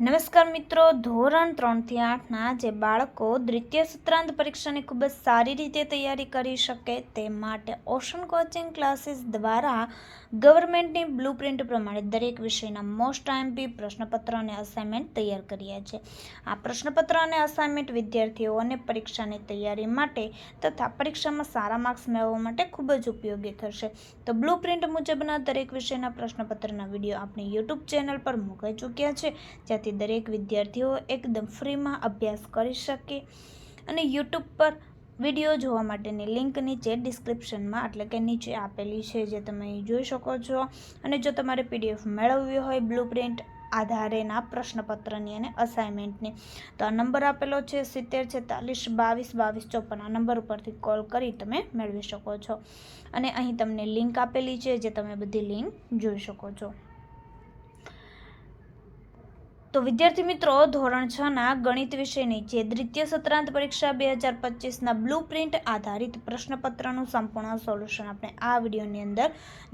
નમસ્કાર મિત્રો, ધોરણ ત્રણથી આઠના જે બાળકો દ્વિતીય સત્રાંત પરીક્ષાની ખૂબ જ સારી રીતે તૈયારી કરી શકે તે માટે ઓશન કોચિંગ ક્લાસીસ દ્વારા ગવર્મેન્ટની બ્લુપ્રિન્ટ પ્રમાણે દરેક વિષયના મોસ્ટ આઈએમપી પ્રશ્નપત્ર અને અસાઇનમેન્ટ તૈયાર કર્યા છે. આ પ્રશ્નપત્ર અને અસાઇનમેન્ટ વિદ્યાર્થીઓને પરીક્ષાની તૈયારી માટે તથા પરીક્ષામાં સારા માર્ક્સ મેળવવા માટે ખૂબ જ ઉપયોગી થશે. તો બ્લુપ્રિન્ટ મુજબના દરેક વિષયના પ્રશ્નપત્રના વીડિયો આપણી યુટ્યુબ ચેનલ પર મૂકાઈ ચૂક્યા છે. જ્યાંથી દરેક વિદ્યાર્થીઓ એકદમ ફ્રીમાં અભ્યાસ કરી શકે. અને યુટ્યુબ પર વીડિયો જોવા માટેની લિંક નીચે ડિસ્ક્રિપ્શનમાં, એટલે કે નીચે આપેલી છે, જે તમે જોઈ શકો છો. અને જો તમારે પીડીએફ મેળવવી હોય, બ્લુપ્રિન્ટ આધારેના પ્રશ્નપત્રની અને અસાઇનમેન્ટની, તો આ નંબર આપેલો છે, સિત્તેર છેતાલીસ બાવીસ બાવીસ ચોપન. આ નંબર ઉપરથી કોલ કરી તમે મેળવી શકો છો. અને અહીં તમને લિંક આપેલી છે, જે તમે બધી લિંક જોઈ શકો છો. તો વિદ્યાર્થી મિત્રો, ધોરણ છ ના ગણિત વિષયની જે દ્વિતીય સત્રાંત પરીક્ષા બે હજાર પચીસના બ્લુ પ્રિન્ટ આધારિત પ્રશ્નપત્રનું સંપૂર્ણ સોલ્યુશન આપણે આ વિડીયોની અંદર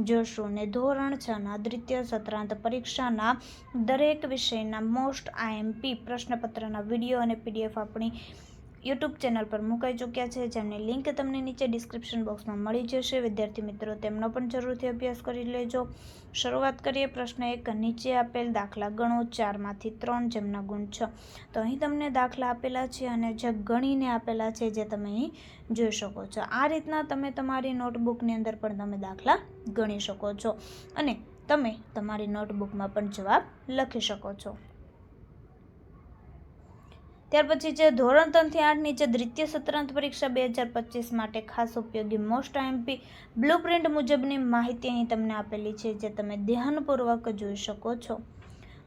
જોશું ને ધોરણ છ ના દ્વિતીય સત્રાંત પરીક્ષાના દરેક વિષયના મોસ્ટ આઈએમપી પ્રશ્નપત્રના વીડિયો અને પીડીએફ આપણી યુટ્યુબ ચેનલ પર મુકાઈ ચૂક્યા છે, જેમની લિંક તમને નીચે ડિસ્ક્રિપ્શન બોક્સમાં મળી જશે. વિદ્યાર્થી મિત્રો, તેમનો પણ જરૂરથી અભ્યાસ કરી લેજો. શરૂઆત કરીએ પ્રશ્ન એક. નીચે આપેલ દાખલા ગણો ચારમાંથી ત્રણ, જેમના ગુણ છ. તો અહીં તમને દાખલા આપેલા છે અને જે ગણીને આપેલા છે જે તમે અહીં જોઈ શકો છો. આ રીતના તમે તમારી નોટબુકની અંદર પણ તમે દાખલા ગણી શકો છો અને તમે તમારી નોટબુકમાં પણ જવાબ લખી શકો છો. ત્યાર પછી છે ધોરણ ત્રણથી આઠની છે દ્વિતીય સત્રાંત પરીક્ષા બે હજાર પચીસ માટે ખાસ ઉપયોગી મોસ્ટ આઈએમપી બ્લુ પ્રિન્ટ મુજબની માહિતી અહીં તમને આપેલી છે, જે તમે ધ્યાનપૂર્વક જોઈ શકો છો.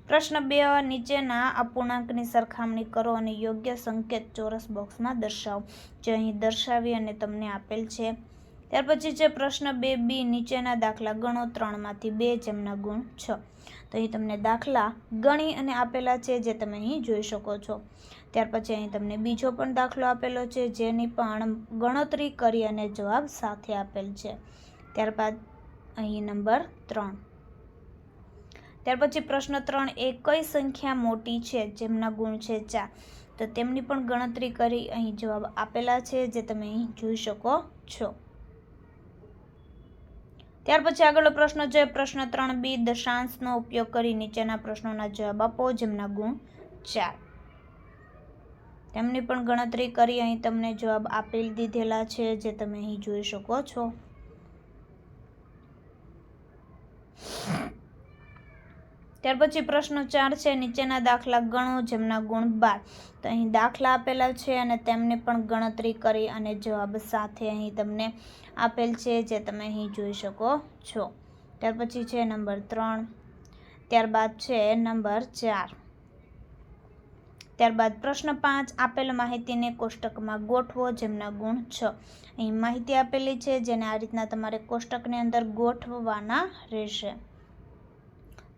પ્રશ્ન બે, નીચેના અપૂર્ણાંકની સરખામણી કરો અને યોગ્ય સંકેત ચોરસ બોક્સમાં દર્શાવો, જે અહીં દર્શાવી અને તમને આપેલ છે. ત્યાર પછી છે પ્રશ્ન બે બી નીચેના દાખલા ગણો ત્રણમાંથી બે, જેમના ગુણ છ. તો અહીં તમને દાખલા ગણી અને આપેલા છે, જે તમે અહીં જોઈ શકો છો. ત્યાર પછી અહીં તમને બીજો પણ દાખલો આપેલો છે, જેની પણ ગણતરી કરી અને જવાબ સાથે આપેલ છે. ત્યારબાદ અહીં નંબર ત્રણ. ત્યાર પછી પ્રશ્ન ત્રણ, એ કઈ સંખ્યા મોટી છે? જેમના ગુણ છે ચાર. તો તેમની પણ ગણતરી કરી અહીં જવાબ આપેલા છે, જે તમે અહીં જોઈ શકો છો. ત્યાર પછી આગળનો પ્રશ્ન છે, પ્રશ્ન ત્રણ બી દશાંશનો ઉપયોગ કરી નીચેના પ્રશ્નોના જવાબ આપો, જેમના ગુણ ચાર. તેમની પણ ગણતરી કરી, અહીં તમને જવાબ આપેલ દીધેલા છે, જે તમે અહીં જોઈ શકો છો. ત્યાર પછી પ્રશ્ન ચાર છે, નીચેના દાખલા ગણો, જેમના ગુણ બાર. તો અહીં દાખલા આપેલા છે અને તેમની પણ ગણતરી કરી અને જવાબ સાથે અહીં તમને આપેલ છે, જે તમે અહીં જોઈ શકો છો. ત્યાર પછી છે નંબર ત્રણ. ત્યારબાદ છે નંબર ચાર. ત્યારબાદ પ્રશ્ન પાંચ, આપેલ માહિતીને કોષ્ટકમાં ગોઠવો જેમના ગુણ છ. અહીં માહિતી આપેલી છે જેને આ રીતના તમારે કોષ્ટકની અંદર ગોઠવવાના રહેશે.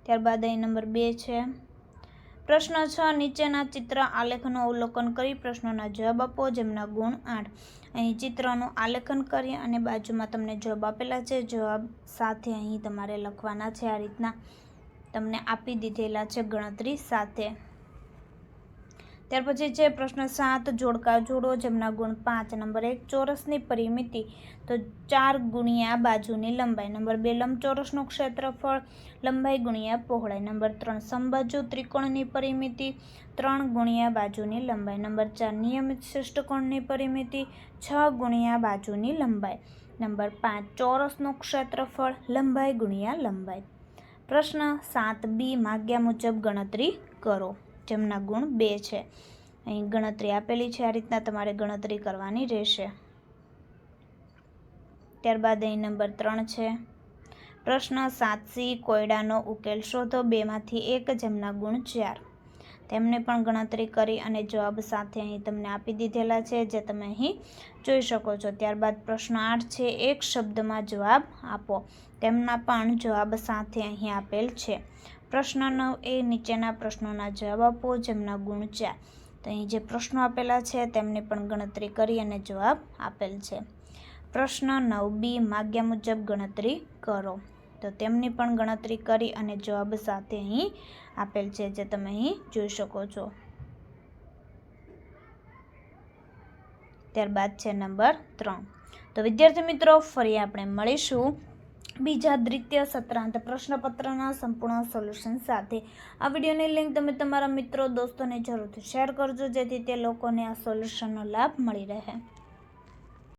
ત્યારબાદ અહીં નંબર બે છે. પ્રશ્ન છ, નીચેના ચિત્ર આલેખનું અવલોકન કરી પ્રશ્નોના જવાબ આપો જેમના ગુણ આઠ. અહીં ચિત્રનું આલેખન કરી અને બાજુમાં તમને જવાબ આપેલા છે. જવાબ સાથે અહીં તમારે લખવાના છે આ રીતના. તમને આપી દીધેલા છે ગણતરી સાથે. ત્યાર પછી છે પ્રશ્ન સાત, જોડકા જોડો, જેમના ગુણ પાંચ, નંબર એક, ચોરસની પરિમિતિ. તો ચાર ગુણ્યા બાજુની લંબાઈ. નંબર બે, લંબચોરસનું ક્ષેત્રફળ. લંબાઈ ગુણ્યા પહોળાઈ. નંબર ત્રણ સમબાજુ ત્રિકોણની પરિમિતિ. ત્રણ ગુણ્યા બાજુની લંબાઈ. નંબર ચાર, નિયમિત શિષ્ટકોણની પરિમિતિ. છ ગુણ્યા બાજુની લંબાઈ. નંબર પાંચ, ચોરસનું ક્ષેત્રફળ. લંબાઈ ગુણ્યા લંબાઈ. પ્રશ્ન સાત બી, માગ્યા મુજબ ગણતરી કરો. જેમના ગુણ બે છે. અહીં ગણતરી આપેલી છે, આ રીતના તમારે ગણતરી કરવાની રહેશે. ત્યારબાદ અહીં નંબર ત્રણ છે. પ્રશ્ન સાત સી કોયડાનો ઉકેલ શોધો, બેમાંથી એક જેમના ગુણ ચાર. તેમને પણ ગણતરી કરી અને જવાબ સાથે અહીં તમને આપી દીધેલા છે, જે તમે અહીં જોઈ શકો છો. ત્યારબાદ પ્રશ્ન આઠ છે, એક શબ્દમાં જવાબ આપો. તેમના પણ જવાબ સાથે અહીં આપેલ છે. પ્રશ્ન નવ એ નીચેના પ્રશ્નોના જવાબ આપો, જેમના ગુણ ચાર તો અહીં જે પ્રશ્નો આપેલા છે, તેમની પણ ગણતરી કરી અને જવાબ આપેલ છે. પ્રશ્ન નવ બી, માગ્યા મુજબ ગણતરી કરો. તો તેમની પણ ગણતરી કરી અને જવાબ સાથે અહીં આપેલ છે, જે તમે અહીં જોઈ શકો છો. ત્યારબાદ છે નંબર ત્રણ. તો વિદ્યાર્થી મિત્રો, ફરી આપણે મળીશું. બીજા દ્વિતીય સત્રાંત પ્રશ્નપત્રના સંપૂર્ણ સોલ્યુશન સાથે. આ વિડીયોની લિંક તમે તમારા મિત્રો, દોસ્તોને જરૂરથી શેર કરજો, જેથી તે લોકોને આ સોલ્યુશનનો લાભ મળી રહે.